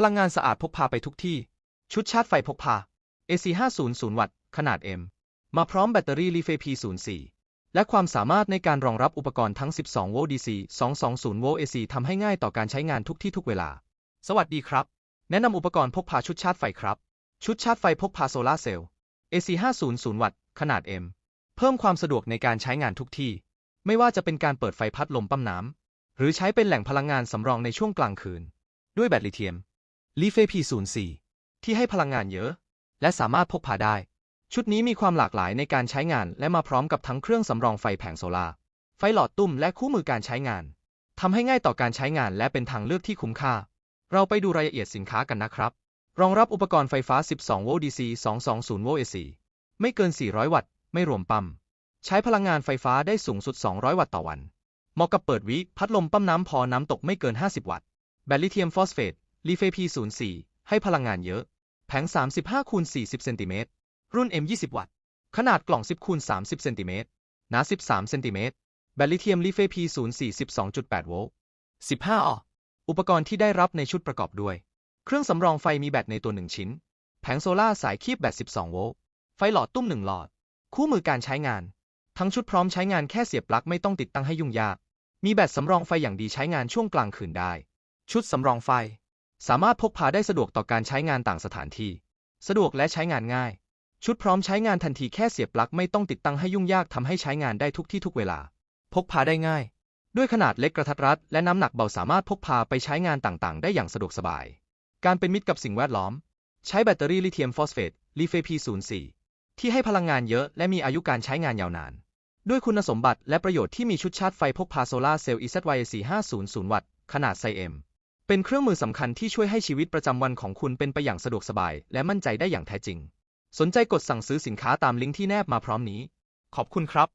พลังงานสะอาดพกพาไปทุกที่ ชุดชาร์จไฟพกพา AC 500วัตต์ ขนาด M มาพร้อมแบตเตอรี่ลิเฟ P04 และความสามารถในการรองรับอุปกรณ์ทั้ง 12 โวลต์ DC 220 โวลต์ AC ทำให้ง่ายต่อการใช้งานทุกที่ทุกเวลา สวัสดีครับ แนะนำอุปกรณ์พกพาชุดชาร์จไฟครับ ชุดชาร์จไฟพกพาโซลาเซลล์ AC 500วัตต์ ขนาด M เพิ่มความสะดวกในการใช้งานทุกที่ ไม่ว่าจะเป็นการเปิดไฟพัดลมปั๊มน้ำหรือใช้เป็นแหล่งพลังงานสำรองในช่วงกลางคืน ด้วยแบตลิเธียม ลีเฟ P04 ที่ให้พลังงานเยอะ และสามารถพกพาได้ ชุดนี้มีความหลากหลายในการใช้งานและมาพร้อมกับทั้งเครื่องสำรองไฟแผงโซลาไฟหลอดตุ้มและคู่มือการใช้งานทำให้ง่ายต่อการใช้งานและเป็นทางเลือกที่คุ้มค่า เราไปดูรายละเอียดสินค้ากันนะครับ รองรับอุปกรณ์ไฟฟ้า 12 โวลต์ DC 220 โวลต์ AC ไม่เกิน 400 วัตต์ ไม่รวมปั๊ม ใช้พลังงานไฟฟ้าได้สูงสุด 200 วัตต์ต่อวัน เหมาะกับเปิดวิ พัดลมปั๊มน้ำพอน้ำตกไม่เกิน 50 วัตต์ แบตลิเธียมฟอสเฟต ลีเฟ P04 ให้พลังงานเยอะ แผง 35คูณ40เซนติเมตร รุ่น M20 วัตต์ ขนาดกล่อง 10คูณ30เซนติเมตร หนา 13เซนติเมตร แบตลิเธียมลีเฟ P04 12.8 โวลต์ 15ออุปกรณ์ที่ได้รับในชุดประกอบด้วย เครื่องสำรองไฟมีแบตในตัว 1 ชิ้น แผงโซล่าสายคีบแบต 12 โวลต์ ไฟหลอดตุ้ม 1 หลอด คู่มือการใช้งาน ทั้งชุดพร้อมใช้งานแค่เสียบปลั๊กไม่ต้องติดตั้งให้ยุ่งยาก มีแบตสำรองไฟอย่างดีใช้งานช่วงกลางคืนได้ ชุดสำรองไฟ สามารถพกพาได้สะดวกต่อการใช้งานต่างสถานที่ สะดวกและใช้งานง่าย ชุดพร้อมใช้งานทันทีแค่เสียบปลั๊กไม่ต้องติดตั้งให้ยุ่งยากทำให้ใช้งานได้ทุกที่ทุกเวลา พกพาได้ง่าย ด้วยขนาดเล็กกระทัดรัด และน้ำหนักเบาสามารถพกพาไปใช้งานต่างๆ ได้อย่างสะดวกสบาย การเป็นมิตรกับสิ่งแวดล้อม ใช้แบตเตอรี่ลิเธียมฟอสเฟตลีเฟ P04 ที่ให้พลังงานเยอะและมีอายุการใช้งานยาวนาน ด้วยคุณสมบัติและประโยชน์ที่มีชุดชาร์จไฟพกพาโซลาเซลล์ EZYAC 500 วัตต์ขนาดไซเอ็ม เป็นเครื่องมือสำคัญที่ช่วยให้ชีวิตประจำวันของคุณเป็นไปอย่างสะดวกสบาย และมั่นใจได้อย่างแท้จริง สนใจกดสั่งซื้อสินค้าตามลิงก์ที่แนบมาพร้อมนี้ ขอบคุณครับ